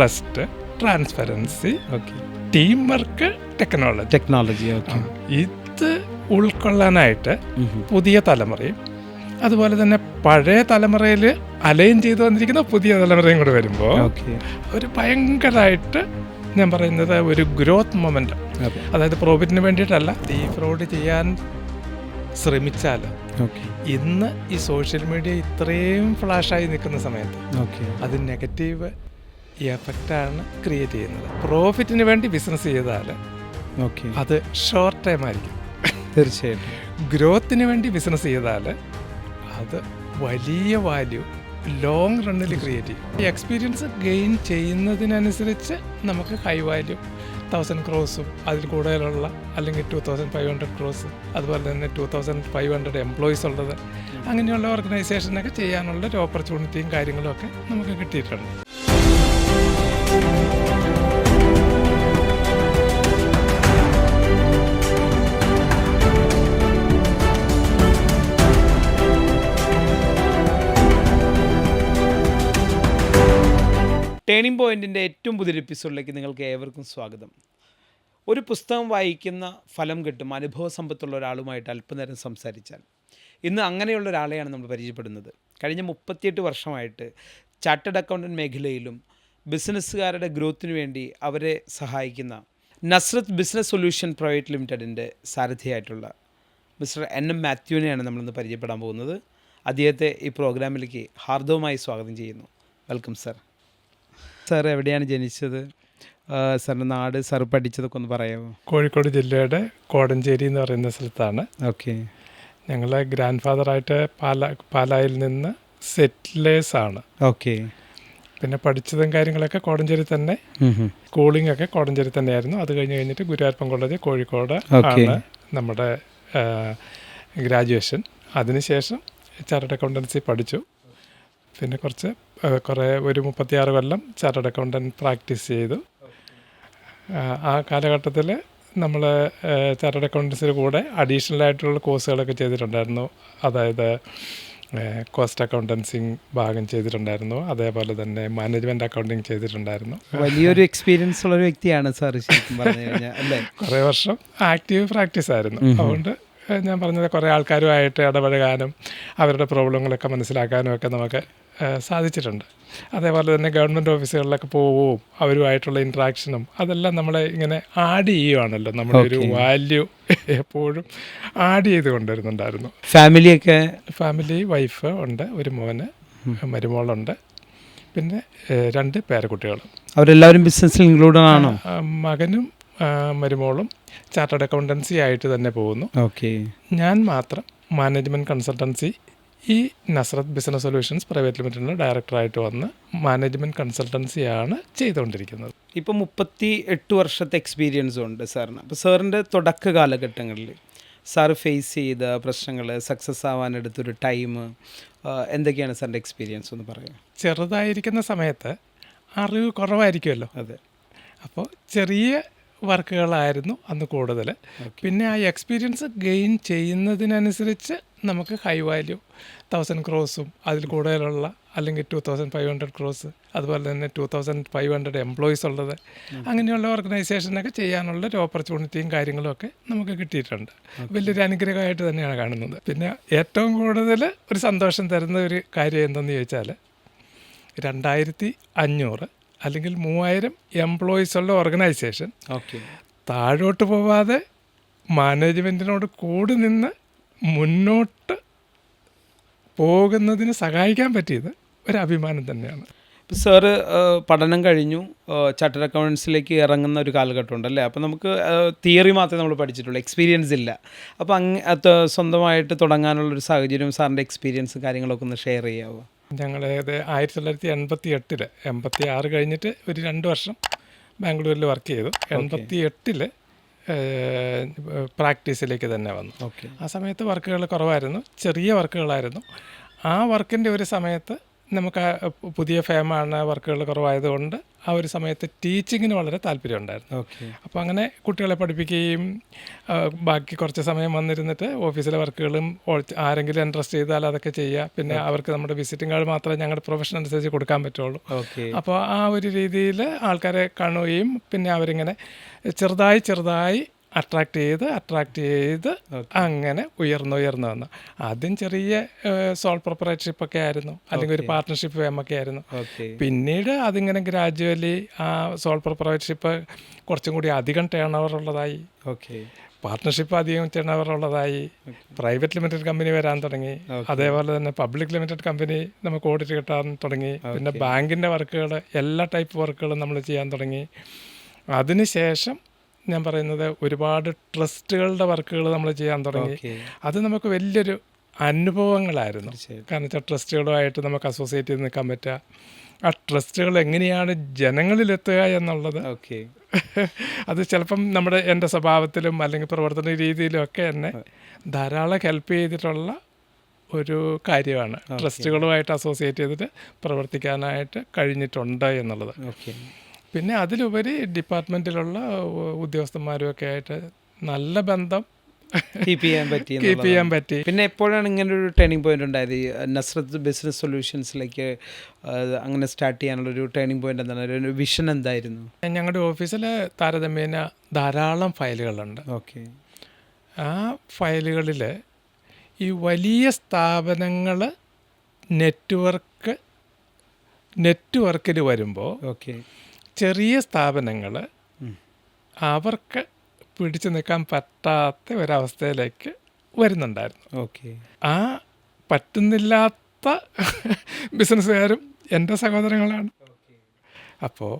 Trust transparency okay. Team work technology. Technology okay. ഇത് ഉൾക്കൊള്ളാനായിട്ട് പുതിയ തലമുറയും അതുപോലെ തന്നെ പഴയ തലമുറയിൽ അലൈൻ ചെയ്തു വന്നിരിക്കുന്ന പുതിയ തലമുറയും കൂടെ വരുമ്പോൾ ഒരു ഭയങ്കരമായിട്ട് ഞാൻ പറയുന്നത് ഒരു ഗ്രോത്ത് മൊമെന്റ്. അതായത് പ്രോഫിറ്റിന് വേണ്ടിയിട്ടല്ല ഈ ഫ്രോഡ് ചെയ്യാൻ ശ്രമിച്ചാൽ ഇന്ന് ഈ സോഷ്യൽ മീഡിയ ഇത്രയും ഫ്ലാഷായി നിൽക്കുന്ന സമയത്ത് അത് നെഗറ്റീവ് എഫക്റ്റാണ് ക്രിയേറ്റ് ചെയ്യുന്നത്. പ്രോഫിറ്റിന് വേണ്ടി ബിസിനസ് ചെയ്താൽ ഓക്കെ അത് ഷോർട്ട് ടൈം ആയിരിക്കും. തീർച്ചയായിട്ടും. ഗ്രോത്തിന് വേണ്ടി ബിസിനസ് ചെയ്താൽ അത് വലിയ വാല്യൂ ലോങ് റണ്ണിൽ ക്രിയേറ്റ് ചെയ്യും. ഈ എക്സ്പീരിയൻസ് ഗെയിൻ ചെയ്യുന്നതിനനുസരിച്ച് നമുക്ക് ഹൈ വാല്യൂ തൗസൻഡ് ക്രോസും അതിൽ കൂടുതലുള്ള അല്ലെങ്കിൽ two thousand five hundred crores അതുപോലെ തന്നെ two thousand five hundred employees ഉള്ളത് അങ്ങനെയുള്ള ഓർഗനൈസേഷനൊക്കെ ചെയ്യാനുള്ള ഒരു ഓപ്പർച്യൂണിറ്റിയും കാര്യങ്ങളും ഒക്കെ നമുക്ക് കിട്ടിയിട്ടുണ്ട്. ടേണിംഗ് പോയിന്റിന്റെ ഏറ്റവും പുതിയ എപ്പിസോഡിലേക്ക് നിങ്ങൾക്ക് ഏവർക്കും സ്വാഗതം. ഒരു പുസ്തകം വായിക്കുന്ന ഫലം കിട്ടും അനുഭവ സമ്പത്തുള്ള ഒരാളുമായിട്ട് അല്പനേരം സംസാരിച്ചാൽ. ഇന്ന് അങ്ങനെയുള്ള ഒരാളെയാണ് നമ്മൾ പരിചയപ്പെടുന്നത്. കഴിഞ്ഞ മുപ്പത്തിയെട്ട് വർഷമായിട്ട് ചാർട്ടേഡ് അക്കൗണ്ടന്റ് മേഖലയിലും ബിസിനസ്സുകാരുടെ ഗ്രോത്തിന് വേണ്ടി അവരെ സഹായിക്കുന്ന നസ്രത്ത് ബിസിനസ് സൊല്യൂഷൻ പ്രൈവറ്റ് ലിമിറ്റഡിന്റെ സാരഥിയായിട്ടുള്ള മിസ്റ്റർ എൻ എം മാത്യുവിനെയാണ് നമ്മളിന്ന് പരിചയപ്പെടാൻ പോകുന്നത്. അദ്ദേഹത്തെ ഈ പ്രോഗ്രാമിലേക്ക് ഹാർദവമായി സ്വാഗതം ചെയ്യുന്നു. Welcome sir. സാർ എവിടെയാണ് ജനിച്ചത്? സാറിന്റെ നാട് സാർ പഠിച്ചതൊക്കെ ഒന്ന് പറയാമോ? കോഴിക്കോട് ജില്ലയുടെ കോടഞ്ചേരി എന്ന് പറയുന്ന സ്ഥലത്താണ്. ഓക്കെ. ഞങ്ങൾ ഗ്രാൻഡ് ഫാദറായിട്ട് പാല പാലായിൽ നിന്ന് സെറ്റിലേഴ്സ് ആണ്. ഓക്കെ. പിന്നെ പഠിച്ചതും കാര്യങ്ങളൊക്കെ കോടഞ്ചേരി തന്നെ. സ്കൂളിംഗ് ഒക്കെ കോടഞ്ചേരി തന്നെയായിരുന്നു. അത് കഴിഞ്ഞ് കഴിഞ്ഞിട്ട് ഗുരുവായൂരപ്പൻ കോളേജ് കോഴിക്കോട്. ആണ് നമ്മുടെ ഗ്രാജുവേഷൻ. അതിനുശേഷം ചാർട്ടേഡ് അക്കൗണ്ടൻസി പഠിച്ചു. പിന്നെ കുറച്ച് കുറേ ഒരു മുപ്പത്തിയാറ് കൊല്ലം ചാർട്ടേഡ് അക്കൗണ്ടന്റ് പ്രാക്ടീസ് ചെയ്തു. ആ, കാലഘട്ടത്തിൽ നമ്മൾ ചാർട്ടേഡ് അക്കൗണ്ടൻസിന് കൂടെ അഡീഷണൽ ആയിട്ടുള്ള കോഴ്സുകളൊക്കെ ചെയ്തിട്ടുണ്ടായിരുന്നു. അതായത് കോസ്റ്റ് അക്കൗണ്ടൻസിങ് ഭാഗം ചെയ്തിട്ടുണ്ടായിരുന്നു. അതേപോലെ തന്നെ മാനേജ്മെന്റ് അക്കൗണ്ടിങ് ചെയ്തിട്ടുണ്ടായിരുന്നു. വലിയൊരു എക്സ്പീരിയൻസ് ഉള്ള ഒരു വ്യക്തിയാണ് സാർ ശരിക്കും പറഞ്ഞു കഴിഞ്ഞാൽ കുറേ വർഷം ആക്റ്റീവ് പ്രാക്ടീസ് ആയിരുന്നു. അതുകൊണ്ട് ഞാൻ പറഞ്ഞത് കുറേ ആൾക്കാരുമായിട്ട് ഇടപഴകാനും അവരുടെ പ്രോബ്ലങ്ങളൊക്കെ മനസ്സിലാക്കാനും ഒക്കെ നമുക്ക് സാധിച്ചിട്ടുണ്ട്. അതേപോലെ തന്നെ ഗവൺമെന്റ് ഓഫീസുകളിലൊക്കെ പോവുകയും അവരുമായിട്ടുള്ള ഇൻട്രാക്ഷനും അതെല്ലാം നമ്മളെ ഇങ്ങനെ ആഡ് ചെയ്യുവാണല്ലോ. നമ്മുടെ ഒരു വാല്യൂ എപ്പോഴും ആഡ് ചെയ്ത് കൊണ്ടുവരുന്നുണ്ടായിരുന്നു. ഫാമിലിയൊക്കെ ഫാമിലി വൈഫ് ഉണ്ട് ഒരു മോന് മരുമോളുണ്ട്. പിന്നെ രണ്ട് പേരക്കുട്ടികൾ അവരെല്ലാവരും ബിസിനസ്സിൽ ഇൻക്ലൂഡഡ് ആണോ? മകനും മരുമോളും ചാർട്ടേഡ് അക്കൗണ്ടൻസി ആയിട്ട് തന്നെ പോകുന്നു. ഓക്കെ ഞാൻ മാത്രം മാനേജ്മെന്റ് കൺസൾട്ടൻസി ഈ നസ്രത്ത് ബിസിനസ് സൊല്യൂഷൻസ് പ്രൈവറ്റ് ലിമിറ്റഡിന്റെ ഡയറക്ടറായിട്ട് വന്ന് മാനേജ്മെന്റ് കൺസൾട്ടൻസിയാണ് ചെയ്തുകൊണ്ടിരിക്കുന്നത്. ഇപ്പം മുപ്പത്തി എട്ട് വർഷത്തെ എക്സ്പീരിയൻസ് ഉണ്ട് സാറിന്. അപ്പോൾ സാറിന്റെ തുടക്ക കാലഘട്ടങ്ങളിൽ സാർ ഫേസ് ചെയ്ത പ്രശ്നങ്ങൾ സക്സസ് ആവാൻ എടുത്തൊരു ടൈം എന്തൊക്കെയാണ് സാറിന്റെ എക്സ്പീരിയൻസ് ഒന്ന് പറയുക ചെറുതായിരിക്കുന്ന സമയത്ത് അറിവ് കുറവായിരിക്കുമല്ലോ. അതെ. അപ്പോൾ ചെറിയ വർക്കുകളായിരുന്നു അന്ന് കൂടുതൽ. പിന്നെ ആ എക്സ്പീരിയൻസ് ഗെയിൻ ചെയ്യുന്നതിനനുസരിച്ച് നമുക്ക് ഹൈ വാല്യൂ തൗസൻഡ് ക്രോസും അതിൽ കൂടുതലുള്ള അല്ലെങ്കിൽ two thousand five hundred crores അതുപോലെ തന്നെ two thousand five hundred employees ഉള്ളത്. അങ്ങനെയുള്ള ഓർഗനൈസേഷനൊക്കെ ചെയ്യാനുള്ള ഒരു ഓപ്പർച്യൂണിറ്റിയും കാര്യങ്ങളും ഒക്കെ നമുക്ക് കിട്ടിയിട്ടുണ്ട്. വലിയൊരു അനുഗ്രഹമായിട്ട് തന്നെയാണ് കാണുന്നത്. പിന്നെ ഏറ്റവും കൂടുതൽ ഒരു സന്തോഷം തരുന്ന ഒരു കാര്യം എന്തെന്ന് ചോദിച്ചാൽ രണ്ടായിരത്തി അഞ്ഞൂറ് അല്ലെങ്കിൽ മൂവായിരം എംപ്ലോയീസ് ഉള്ള ഓർഗനൈസേഷൻ ഓക്കെ. താഴോട്ട് പോവാതെ മാനേജ്മെന്റിനോട് കൂടി നിന്ന് മുന്നോട്ട് പോകുന്നതിന് സഹായിക്കാൻ പറ്റിയത് ഒരു അഭിമാനം തന്നെയാണ് ഇപ്പോൾ സാറ് പഠനം കഴിഞ്ഞു. ചാർട്ടർ അക്കൗണ്ട്സിലേക്ക് ഇറങ്ങുന്ന ഒരു കാലഘട്ടം ഉണ്ടല്ലേ അപ്പോൾ നമുക്ക് തിയറി മാത്രമേ നമ്മൾ പഠിച്ചിട്ടുള്ളൂ. എക്സ്പീരിയൻസ് ഇല്ല. അപ്പോൾ അങ്ങ് സ്വന്തമായിട്ട് തുടങ്ങാനുള്ളൊരു സാഹചര്യം സാറിന്റെ എക്സ്പീരിയൻസ് കാര്യങ്ങളൊക്കെ ഒന്ന് ഷെയർ ചെയ്യാമോ ഞങ്ങൾ ഏത് ആയിരത്തി തൊള്ളായിരത്തി എൺപത്തി എട്ടിൽ എൺപത്തി ആറ് കഴിഞ്ഞിട്ട് ഒരു രണ്ട് വർഷം ബാംഗ്ലൂരിൽ വർക്ക് ചെയ്തു. എൺപത്തി എട്ടിൽ പ്രാക്ടീസിലേക്ക് തന്നെ വന്നു. ഓക്കെ. ആ സമയത്ത് വർക്കുകൾ കുറവായിരുന്നു. ചെറിയ വർക്കുകളായിരുന്നു. ആ വർക്കിന്റെ ഒരു സമയത്ത് നമുക്ക് പുതിയ ഫേമാണ് വർക്കുകൾ കുറവായതുകൊണ്ട് ആ ഒരു സമയത്ത് ടീച്ചിങ്ങിന് വളരെ താല്പര്യമുണ്ടായിരുന്നു. ഉണ്ടായിരുന്നു അപ്പോൾ അങ്ങനെ കുട്ടികളെ പഠിപ്പിക്കുകയും ബാക്കി കുറച്ച് സമയം വന്നിരുന്നിട്ട് ഓഫീസിലെ വർക്കുകളും ആരെങ്കിലും ഇൻട്രസ്റ്റ് ചെയ്താൽ അതൊക്കെ ചെയ്യുക. പിന്നെ അവർക്ക് നമ്മുടെ വിസിറ്റിംഗ് കാർഡ് മാത്രമേ ഞങ്ങളുടെ പ്രൊഫഷൻ അനുസരിച്ച് കൊടുക്കാൻ പറ്റുള്ളൂ. ഓക്കെ. അപ്പോൾ ആ ഒരു രീതിയിൽ ആൾക്കാരെ കാണുകയും പിന്നെ അവരിങ്ങനെ ചെറുതായി ചെറുതായി അട്രാക്ട് ചെയ്ത് അട്രാക്ട് ചെയ്ത് അങ്ങനെ ഉയർന്നുയർന്നു ഉയർന്നു വന്നു. ആദ്യം ചെറിയ സോൾ പ്രൊപ്പറേറ്റർഷിപ്പ് ഒക്കെ ആയിരുന്നു. അല്ലെങ്കിൽ ഒരു പാർട്ട്ണർഷിപ്പ് ഫേമൊക്കെ ആയിരുന്നു. പിന്നീട് അതിങ്ങനെ ഗ്രാജുവലി ആ സോൾ പ്രൊപ്പറേറ്റർഷിപ്പ് കുറച്ചും കൂടി അധികം ടേൺ ഓവർ ഉള്ളതായി. ഓക്കെ പാർട്ട്ണർഷിപ്പ് അധികം ടേൺ ഓവർ ഉള്ളതായി പ്രൈവറ്റ് ലിമിറ്റഡ് കമ്പനി വരാൻ തുടങ്ങി. അതേപോലെ തന്നെ പബ്ലിക് ലിമിറ്റഡ് കമ്പനി നമുക്ക് ഓഡിറ്റ് കിട്ടാൻ തുടങ്ങി. പിന്നെ ബാങ്കിന്റെ വർക്കുകൾ എല്ലാ ടൈപ്പ് വർക്കുകളും നമ്മൾ ചെയ്യാൻ തുടങ്ങി. അതിനുശേഷം ഞാൻ പറയുന്നത് ഒരുപാട് ട്രസ്റ്റുകളുടെ വർക്കുകൾ നമ്മൾ ചെയ്യാൻ തുടങ്ങി. അത് നമുക്ക് വലിയൊരു അനുഭവങ്ങളായിരുന്നു. കാരണം വെച്ചാൽ ട്രസ്റ്റുകളുമായിട്ട് നമുക്ക് അസോസിയേറ്റ് ചെയ്ത് നിൽക്കാൻ പറ്റുക. ആ ട്രസ്റ്റുകൾ എങ്ങനെയാണ് ജനങ്ങളിലെത്തുക എന്നുള്ളത് ഓക്കെ. അത് ചിലപ്പം നമ്മുടെ എന്റെ സ്വഭാവത്തിലും അല്ലെങ്കിൽ പ്രവർത്തന രീതിയിലും ഒക്കെ എന്നെ ധാരാളം ഹെൽപ്പ് ചെയ്തിട്ടുള്ള ഒരു കാര്യമാണ്. ട്രസ്റ്റുകളുമായിട്ട് അസോസിയേറ്റ് ചെയ്തിട്ട് പ്രവർത്തിക്കാനായിട്ട് കഴിഞ്ഞിട്ടുണ്ട് എന്നുള്ളത്. ഓക്കെ. പിന്നെ അതിലുപരി ഡിപ്പാർട്ട്മെന്റിലുള്ള ഉദ്യോഗസ്ഥന്മാരും ഒക്കെ ആയിട്ട് നല്ല ബന്ധം കീപ്പ് ചെയ്യാൻ പറ്റി കീപ്പ് ചെയ്യാൻ പറ്റി. പിന്നെ എപ്പോഴാണ് ഇങ്ങനെ ഒരു ടേണിംഗ് പോയിന്റ് ഉണ്ടായത്? നസ്രത്ത് ബിസിനസ് സൊല്യൂഷൻസിലേക്ക് അങ്ങനെ സ്റ്റാർട്ട് ചെയ്യാനുള്ള ഒരു ടേണിംഗ് പോയിന്റ് എന്താണ്? ഒരു വിഷൻ എന്തായിരുന്നു? ഞങ്ങളുടെ ഓഫീസിൽ താരതമ്യേന ധാരാളം ഫയലുകളുണ്ട്. ഓക്കെ ആ ഫയലുകളിൽ ഈ വലിയ സ്ഥാപനങ്ങൾ നെറ്റ്വർക്ക് നെറ്റ്വർക്കിൽ വരുമ്പോൾ ഓക്കെ ചെറിയ സ്ഥാപനങ്ങൾ അവർക്ക് പിടിച്ചു നിൽക്കാൻ പറ്റാത്ത ഒരവസ്ഥയിലേക്ക് വരുന്നുണ്ടായിരുന്നു. ഓക്കെ. ആ പറ്റുന്നില്ലാത്ത ബിസിനസ്സുകാരും എന്റെ സഹോദരങ്ങളാണ്. അപ്പോൾ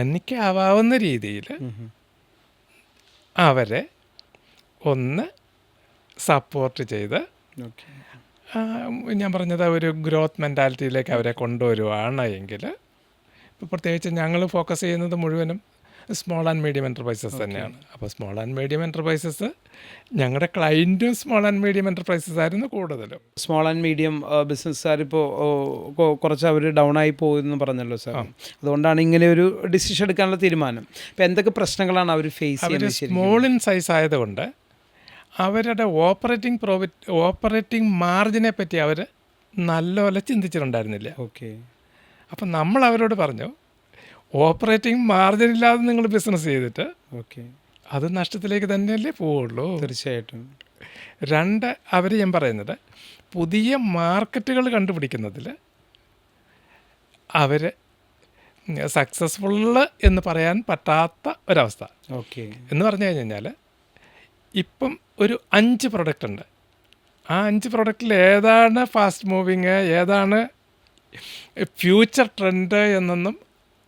എനിക്കാവാവുന്ന രീതിയിൽ അവരെ ഒന്ന് സപ്പോർട്ട് ചെയ്ത് ഞാൻ പറഞ്ഞത് ഒരു ഗ്രോത്ത് മെന്റാലിറ്റിയിലേക്ക് അവരെ കൊണ്ടുവരുവാണ് എങ്കിൽ പ്രത്യേകിച്ച് ഞങ്ങൾ ഫോക്കസ് ചെയ്യുന്നത് മുഴുവനും സ്മോൾ ആൻഡ് മീഡിയം എന്റർപ്രൈസസ് തന്നെയാണ്. അപ്പോൾ സ്മോൾ ആൻഡ് മീഡിയം എന്റർപ്രൈസസ് ഞങ്ങളുടെ ക്ലയന്റും സ്മോൾ ആൻഡ് മീഡിയം എന്റർപ്രൈസസ് ആയിരുന്നു കൂടുതലും. സ്മോൾ ആൻഡ് മീഡിയം ബിസിനസ്സുകാരിപ്പോൾ കുറച്ച് അവർ ഡൗൺ ആയി പോകുമെന്ന് പറഞ്ഞല്ലോ സാർ അതുകൊണ്ടാണ് ഇങ്ങനെ ഒരു ഡിസിഷൻ എടുക്കാനുള്ള തീരുമാനം. ഇപ്പം എന്തൊക്കെ പ്രശ്നങ്ങളാണ് അവർ ഫേസ് ചെയ്യുന്നത് സ്മോൾ ഇൻ സൈസ് ആയതുകൊണ്ട് അവരുടെ ഓപ്പറേറ്റിംഗ് പ്രോഫിറ്റ് ഓപ്പറേറ്റിംഗ് മാർജിനെ പറ്റി അവർ നല്ലപോലെ ചിന്തിച്ചിട്ടുണ്ടായിരുന്നില്ല. ഓക്കെ അപ്പം നമ്മൾ അവരോട് പറഞ്ഞു ഓപ്പറേറ്റിംഗ് മാർജിൻ ഇല്ലാതെ നിങ്ങൾ ബിസിനസ് ചെയ്തിട്ട് ഓക്കെ. അത് നഷ്ടത്തിലേക്ക് തന്നെയല്ലേ പോവുള്ളൂ? തീർച്ചയായിട്ടും. രണ്ട് അവർ ഞാൻ പറയുന്നത് പുതിയ മാർക്കറ്റുകൾ കണ്ടുപിടിക്കുന്നതിൽ അവർ സക്സസ്ഫുള്ള് എന്ന് പറയാൻ പറ്റാത്ത ഒരവസ്ഥ. ഓക്കെ. എന്ന് പറഞ്ഞു കഴിഞ്ഞാൽ ഇപ്പം ഒരു അഞ്ച് പ്രൊഡക്റ്റ് ഉണ്ട്. ആ അഞ്ച് പ്രൊഡക്റ്റിൽ ഏതാണ് ഫാസ്റ്റ് മൂവിങ് ഏതാണ് ഫ്യൂച്ചർ ട്രെൻഡ് എന്നൊന്നും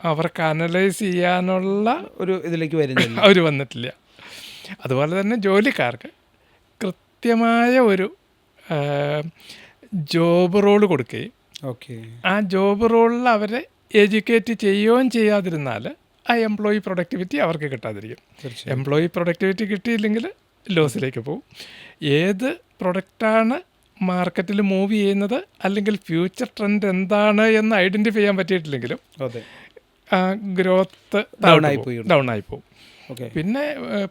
അവർക്ക് അനലൈസ് ചെയ്യാനുള്ള ഒരു ഇതിലേക്ക് വരുന്നില്ല. അവർ വന്നിട്ടില്ല. അതുപോലെ തന്നെ ജോലിക്കാർക്ക് കൃത്യമായ ഒരു ജോബ് റോൾ കൊടുക്കുകയും ഓക്കെ. ആ ജോബ് റോളിൽ അവരെ എഡ്യൂക്കേറ്റ് ചെയ്യുകയും ചെയ്യാതിരുന്നാൽ ആ എംപ്ലോയി പ്രൊഡക്ടിവിറ്റി അവർക്ക് കിട്ടാതിരിക്കും. എംപ്ലോയി പ്രൊഡക്ടിവിറ്റി കിട്ടിയില്ലെങ്കിൽ ലോസിലേക്ക് പോകും. ഏത് പ്രൊഡക്റ്റാണ് മാർക്കറ്റിൽ മൂവ് ചെയ്യുന്നത് അല്ലെങ്കിൽ ഫ്യൂച്ചർ ട്രെൻഡ് എന്താണ് എന്ന് ഐഡന്റിഫൈ ചെയ്യാൻ പറ്റിയിട്ടില്ലെങ്കിലും ഗ്രോത്ത് ഡൗൺ ആയി പോയി. ഡൗൺ ആയി പോകും. പിന്നെ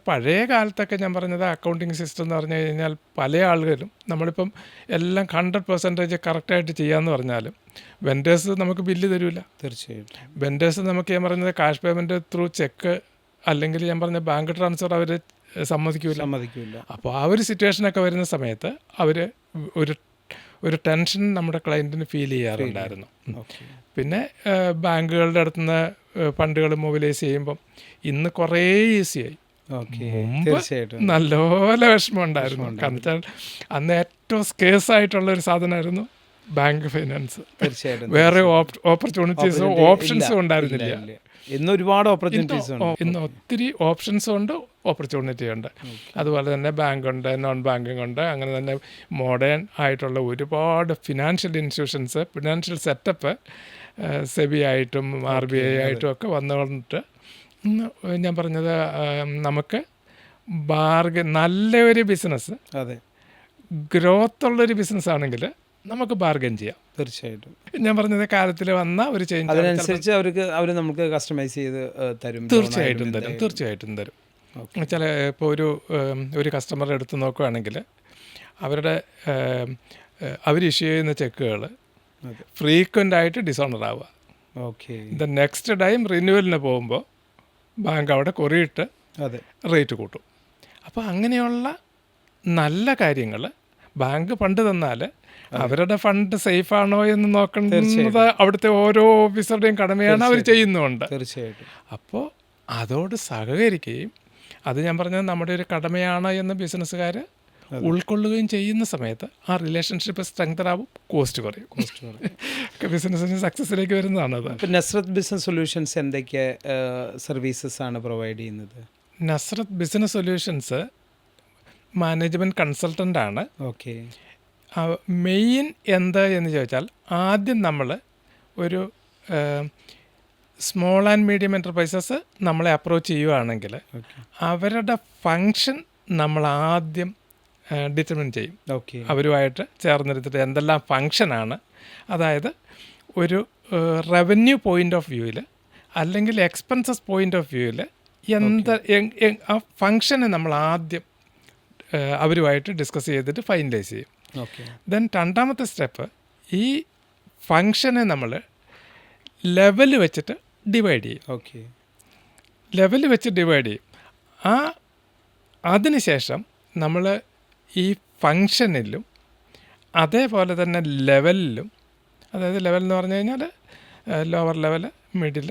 പഴയ കാലത്തൊക്കെ ഞാൻ പറഞ്ഞത് അക്കൗണ്ടിങ് സിസ്റ്റം എന്ന് പറഞ്ഞു കഴിഞ്ഞാൽ പല ആളുകളും നമ്മളിപ്പം എല്ലാം ഹൺഡ്രഡ് പെർസെന്റേജ് കറക്റ്റായിട്ട് ചെയ്യാമെന്ന് പറഞ്ഞാലും വെൻഡേഴ്സ് നമുക്ക് ബില്ല് തരില്ല തീർച്ചയായും വെൻഡേഴ്സ് നമുക്ക് ഞാൻ പറഞ്ഞത് കാഷ് പേയ്മെന്റ് ത്രൂ ചെക്ക് അല്ലെങ്കിൽ ഞാൻ പറഞ്ഞ ബാങ്ക് ട്രാൻസ്ഫർ അവർ സമ്മതിക്കില്ല സമ്മതിക്കില്ല അപ്പോൾ ആ ഒരു സിറ്റുവേഷനൊക്കെ വരുന്ന സമയത്ത് അവർ ഒരു ഒരു ടെൻഷൻ നമ്മുടെ ക്ലയന്റിന് ഫീൽ ചെയ്യാറുണ്ടായിരുന്നു. പിന്നെ ബാങ്കുകളുടെ അടുത്ത് നിന്ന് ഫണ്ടുകൾ മൊബിലൈസ് ചെയ്യുമ്പം ഇന്ന് കുറേ ഈസിയായി നല്ലപോലെ വിഷമം ഉണ്ടായിരുന്നു. കാരണം വെച്ചാൽ അന്ന് ഏറ്റവും സ്കേസ് ആയിട്ടുള്ള ഒരു സാധനമായിരുന്നു ബാങ്ക് ഫൈനാൻസ് തീർച്ചയായിട്ടും വേറെ ഓപ്പർച്യൂണിറ്റീസും ഓപ്ഷൻസും ഉണ്ടായിരുന്നില്ല. ഇന്ന് ഒരുപാട് ഓപ്പർച്യൂണിറ്റീസ് ഉണ്ട്. ഇന്ന് ഒത്തിരി ഓപ്ഷൻസും ഉണ്ട്. ഓപ്പർച്യൂണിറ്റി ഉണ്ട്. അതുപോലെ തന്നെ ബാങ്ക് ഉണ്ട് നോൺ ബാങ്കിങ് ഉണ്ട് അങ്ങനെ തന്നെ മോഡേൺ ആയിട്ടുള്ള ഒരുപാട് financial institutions financial setup SEBI ആയിട്ടും ആർ ബി ഐ ആയിട്ടും ഒക്കെ വന്നുകൊണ്ട് ഞാൻ പറഞ്ഞത് നമുക്ക് ബാർഗ നല്ലൊരു ബിസിനസ് അതെ. ഗ്രോത്ത് ഉള്ളൊരു ബിസിനസ് ആണെങ്കിൽ നമുക്ക് ബാർഗൻ ചെയ്യാം. തീർച്ചയായിട്ടും. ഞാൻ പറഞ്ഞത് കാലത്തിൽ വന്ന ഒരു ചേഞ്ച് അതിനനുസരിച്ച് അവർക്ക് അവർ നമുക്ക് കസ്റ്റമൈസ് ചെയ്ത് തരും. തീർച്ചയായിട്ടും തരും തീർച്ചയായിട്ടും തരും. ചില ഇപ്പോൾ ഒരു ഒരു കസ്റ്റമറുടെ എടുത്ത് നോക്കുകയാണെങ്കിൽ അവരുടെ അവർ ഇഷ്യൂ ചെയ്യുന്ന ചെക്കുകൾ ഫ്രീക്വന്റ് ആയിട്ട് ഡിസോണർ ആവുക. ഓക്കെ. ദ നെക്സ്റ്റ് ടൈം റിന്യൂവലിന് പോകുമ്പോൾ ബാങ്ക് അവിടെ കൊറിയിട്ട് അതെ. റേറ്റ് കൂട്ടും. അപ്പോൾ അങ്ങനെയുള്ള നല്ല കാര്യങ്ങൾ ബാങ്ക് ഫണ്ട് തന്നാൽ അവരുടെ ഫണ്ട് സേഫ് ആണോ എന്ന് നോക്കുന്നത് അവിടുത്തെ ഓരോ ഓഫീസറുടെയും കടമയാണ് അവർ ചെയ്യുന്നുണ്ട്. തീർച്ചയായിട്ടും. അപ്പോൾ അതോട് സഹകരിക്കുകയും അത് ഞാൻ പറഞ്ഞത് നമ്മുടെ ഒരു കടമയാണ് എന്ന് ബിസിനസ്സുകാർ ഉൾക്കൊള്ളുകയും ചെയ്യുന്ന സമയത്ത് ആ റിലേഷൻഷിപ്പ് സ്ട്രെങ്തർ ആവും കോസ്റ്റ് കുറയും. കോസ്റ്റ് കുറയും. ബിസിനസ്സിന് സക്സസ്സിലേക്ക് വരുന്നതാണ് അത്. നസ്രത്ത് ബിസിനസ് സൊല്യൂഷൻസ് എന്തൊക്കെ സർവീസസ് ആണ് പ്രൊവൈഡ് ചെയ്യുന്നത്? Nazareth business solutions management consultant ആണ്. ഓക്കെ. മെയിൻ എന്ത് എന്ന് ചോദിച്ചാൽ ആദ്യം നമ്മൾ ഒരു സ്മോൾ ആൻഡ് മീഡിയം എന്റർപ്രൈസസ് നമ്മളെ അപ്രോച്ച് ചെയ്യുകയാണെങ്കിൽ അവരുടെ ഫങ്ഷൻ നമ്മൾ ആദ്യം ഡിറ്റർമിൻ ചെയ്യും. ഓക്കെ അവരുമായിട്ട് ചേർന്നിരുത്തിട്ട് എന്തെല്ലാം ഫങ്ഷനാണ് അതായത് ഒരു റവന്യൂ പോയിന്റ് ഓഫ് വ്യൂവിൽ അല്ലെങ്കിൽ എക്സ്പെൻസസ് പോയിന്റ് ഓഫ് വ്യൂവിൽ എന്ത് ആ ഫങ്ഷനെ നമ്മൾ ആദ്യം അവരുമായിട്ട് ഡിസ്കസ് ചെയ്തിട്ട് ഫൈനലൈസ് ചെയ്യും. ഓക്കെ ദെൻ രണ്ടാമത്തെ സ്റ്റെപ്പ് ഈ ഫങ്ഷനെ നമ്മൾ ലെവൽ വെച്ചിട്ട് ഡിവൈഡ് ചെയ്യും. ഓക്കെ ലെവൽ വെച്ച് ഡിവൈഡ് ചെയ്യും. ആ അതിനുശേഷം നമ്മൾ ഈ ഫങ്ഷനിലും അതേപോലെ തന്നെ ലെവലിലും അതായത് ലെവൽ എന്ന് പറഞ്ഞു കഴിഞ്ഞാൽ ലോവർ ലെവൽ മിഡിൽ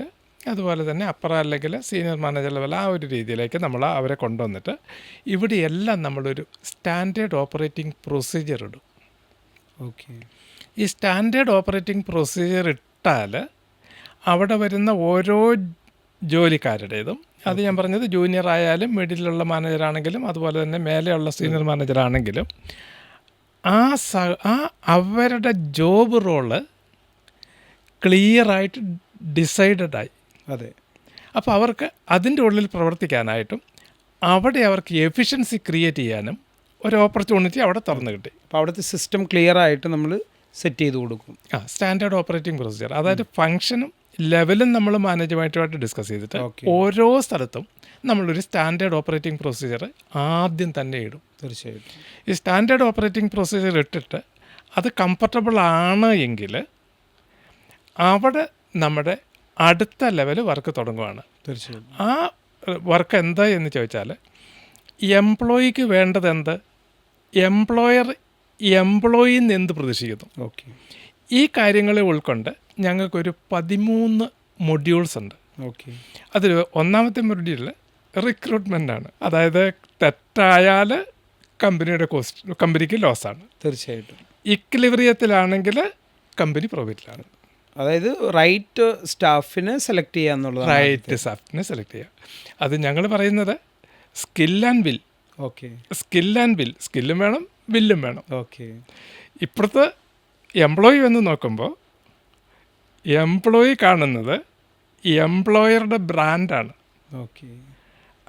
അതുപോലെ തന്നെ അപ്പർ അല്ലെങ്കിൽ സീനിയർ മാനേജർ ലെവൽ ആ ഒരു രീതിയിലേക്ക് നമ്മൾ അവരെ കൊണ്ടുവന്നിട്ട് ഇവിടെയെല്ലാം നമ്മളൊരു സ്റ്റാൻഡേർഡ് ഓപ്പറേറ്റിംഗ് പ്രൊസീജിയർ ഇടും. ഓക്കെ ഈ സ്റ്റാൻഡേർഡ് ഓപ്പറേറ്റിംഗ് പ്രൊസീജിയർ ഇട്ടാൽ അവിടെ വരുന്ന ഓരോ ജോലിക്കാരുടേതും അത് ഞാൻ പറഞ്ഞത് ജൂനിയർ ആയാലും മിഡിലുള്ള മാനേജറാണെങ്കിലും അതുപോലെ തന്നെ മേലെയുള്ള സീനിയർ മാനേജറാണെങ്കിലും ആ സ ആ അവരുടെ ജോബ് റോൾ ക്ലിയറായിട്ട് ഡിസൈഡഡ് ആയി. അതെ. അപ്പോൾ അവർക്ക് അതിന്റെ ഉള്ളിൽ പ്രവർത്തിക്കാനായിട്ടും അവിടെ അവർക്ക് എഫിഷ്യൻസി ക്രിയേറ്റ് ചെയ്യാനും ഒരു ഓപ്പർച്യൂണിറ്റി അവിടെ തുറന്നു കിട്ടി. അപ്പോൾ അവിടുത്തെ സിസ്റ്റം ക്ലിയറായിട്ട് നമ്മൾ സെറ്റ് ചെയ്ത് കൊടുക്കും. ആ സ്റ്റാൻഡേർഡ് ഓപ്പറേറ്റിംഗ് പ്രൊസീജിയർ അതായത് ഫംഗ്ഷനും ലെവലും നമ്മൾ മാനേജ്മെന്റുമായിട്ട് ഡിസ്കസ് ചെയ്തിട്ട്. ഓരോ സ്ഥലത്തും നമ്മളൊരു സ്റ്റാൻഡേർഡ് ഓപ്പറേറ്റിംഗ് പ്രൊസീജിയർ ആദ്യം തന്നെ ഇടും. തീർച്ചയായിട്ടും. ഈ സ്റ്റാൻഡേർഡ് ഓപ്പറേറ്റിംഗ് പ്രൊസീജിയർ ഇട്ടിട്ട് അത് കംഫർട്ടബിൾ ആണ് എങ്കിൽ അവിടെ നമ്മുടെ അടുത്ത ലെവൽ വർക്ക് തുടങ്ങുവാണ്. തീർച്ചയായിട്ടും. ആ വർക്ക് എന്താ എന്ന് ചോദിച്ചാൽ എംപ്ലോയിക്ക് വേണ്ടത് എന്ത്? എംപ്ലോയർ എംപ്ലോയിന്ന് എന്ത് പ്രതീക്ഷിക്കുന്നു? ഓക്കെ ഈ കാര്യങ്ങളെ ഉൾക്കൊണ്ട് ഞങ്ങൾക്കൊരു പതിമൂന്ന് മൊഡ്യൂൾസ് ഉണ്ട്. ഓക്കെ. അതിൽ ഒന്നാമത്തെ മൊഡ്യൂളിൽ റിക്രൂട്ട്മെന്റ് ആണ്. അതായത് തെറ്റായാൽ കമ്പനിയുടെ കോസ്റ്റ് കമ്പനിക്ക് ലോസാണ് തീർച്ചയായിട്ടും. ഇക്ലിവറിയത്തിലാണെങ്കിൽ കമ്പനി പ്രോഫിറ്റിലാണ് അതായത് റൈറ്റ് സ്റ്റാഫിനെ സെലക്ട് ചെയ്യുക എന്നുള്ളത് റൈറ്റ് സ്റ്റാഫിനെ സെലക്ട് ചെയ്യുക. അത് ഞങ്ങൾ പറയുന്നത് skill and will okay. Skill and will സ്കില്ലും വേണം വില്ലും വേണം. ഓക്കെ. ഇപ്പോഴത്തെ എംപ്ലോയി വന്ന് നോക്കുമ്പോൾ എംപ്ലോയി കാണുന്നത് എംപ്ലോയറുടെ ബ്രാൻഡാണ് ഓക്കെ